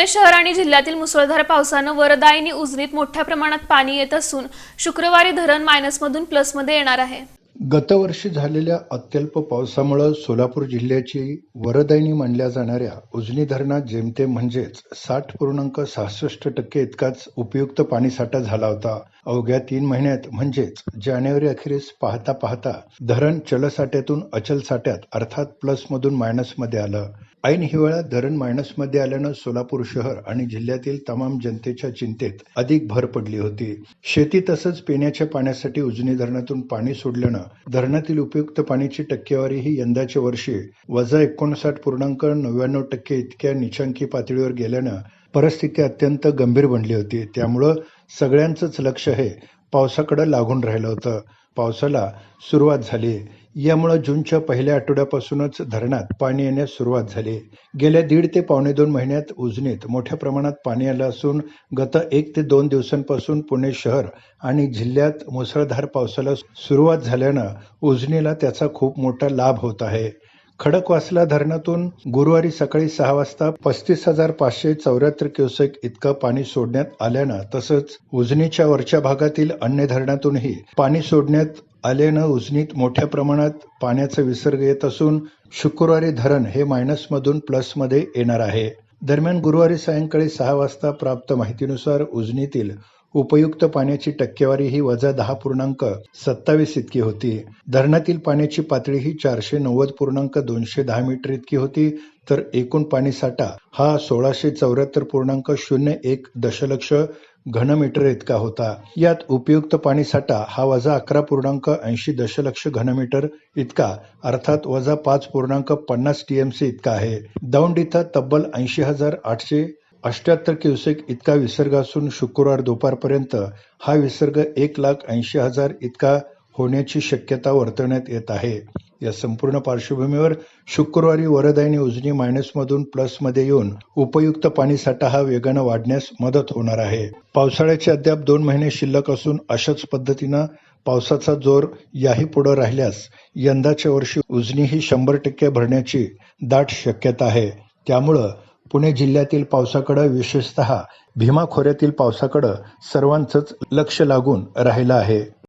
पुणे शहर आणि जिल्ह्यातील मुसळधार पावसानं वरदायिनी उजनीत मोठ्या प्रमाणात पाणी येत असून शुक्रवारी धरण मायनसमधून प्लसमध्ये येणार आहे. गतवर्षी झालेल्या अत्यल्प पावसामुळं सोलापूर जिल्ह्याची वरदायिनी मानल्या जाणाऱ्या उजनी धरणात जेमतेम म्हणजेच साठ पूर्णांक सहासष्ट टक्के इतकाच उपयुक्त पाणीसाठा झाला होता. अवघ्या तीन महिन्यात म्हणजेच जानेवारी अखेरीस पाहता पाहता धरण चलसाठ्यातून अचल साट्यात अर्थात प्लसमधून मायनसमध्ये आलं. ऐन हिवाळ्यात धरण मायनसमध्ये आल्यानं सोलापूर शहर आणि जिल्ह्यातील तमाम जनतेच्या चिंतेत अधिक भर पडली होती. शेती तसंच पिण्याच्या पाण्यासाठी उजनी धरणातून पाणी सोडल्यानं धरणातील उपयुक्त पाण्याची टक्केवारी ही यंदाच्या वर्षी वजा एकोणसाठ पूर्णांक नव्याण्णव टक्के इतक्या निचांकी पातळीवर गेल्यानं परिस्थिती अत्यंत गंभीर बनली होती. त्यामुळं सगळ्यांचंच लक्ष हे पावसाकडं लागून राहिलं होतं. पावसाला सुरुवात झाली. यामुळं जूनच्या पहिल्या आठवड्यापासूनच धरणात पाणी येण्यास सुरुवात झाली. गेल्या दीड ते पावणे दोन महिन्यात उजनीत मोठ्या प्रमाणात पाणी आलं असून गत एक ते दोन दिवसांपासून पुणे शहर आणि जिल्ह्यात मुसळधार पावसाला सुरुवात झाल्यानं उजनीला त्याचा खूप मोठा लाभ होत आहे. खडकवासला धरणातून गुरुवारी सकाळी सहा वाजता पस्तीस हजार पाचशे चौऱ्याहत्तर क्युसेक इतकं पाणी सोडण्यात आल्यानं तसंच उजनीच्या वरच्या भागातील अन्य धरणातूनही पाणी सोडण्यात आल्यानं उजनीत मोठ्या प्रमाणात पाण्याचा विसर्ग येत असून शुक्रवारी धरण हे मायनसमधून प्लसमध्ये येणार आहे. दरम्यान गुरुवारी सायंकाळी सहा वाजता प्राप्त माहितीनुसार उजनीतील उपयुक्त पाण्याची टक्केवारी ही वजा दहा पूर्णांक सत्तावीस इतकी होती. धरणातील पाण्याची पातळी ही चारशे नव्वद पूर्णांक दोनशे दहा मीटर इतकी होती तर एकूण पाणीसाठा हा सोळाशे चौऱ्याहत्तर पूर्णांक शून्य एक दशलक्ष घनमीटर इतका होता. यात उपयुक्त पाणीसाठा हा वजा अकरा पूर्णांक ऐंशी दशलक्ष घनमीटर इतका अर्थात वजा पाच पूर्णांक पन्नास टीएमसी इतका आहे. दौंड इथं तब्बल ऐंशी हजार आठशे अष्ट्याहत्तर क्युसेक इतका विसर्ग असून शुक्रवार दुपारपर्यंत हा विसर्ग एक लाख ऐंशी हजार इतका होण्याची शक्यता वर्तवण्यात येत आहे. या संपूर्ण पार्श्वभूमीवर शुक्रवारी वरदायनी उजनी मायनसमधून प्लसमध्ये येऊन उपयुक्त पाणीसाठा हा वेगानं वाढण्यास मदत होणार आहे. पावसाळ्याचे अद्याप दोन महिने शिल्लक असून अशाच पद्धतीनं पावसाचा जोर याही पुढे राहिल्यास यंदाच्या वर्षी उजनी ही शंभर टक्के भरण्याची दाट शक्यता आहे. त्यामुळं पुणे जिल्ह्यातील पावसाकडं विशेषतः भीमा खोऱ्यातील पावसाकडं सर्वांचंच लक्ष लागून राहिलं आहे.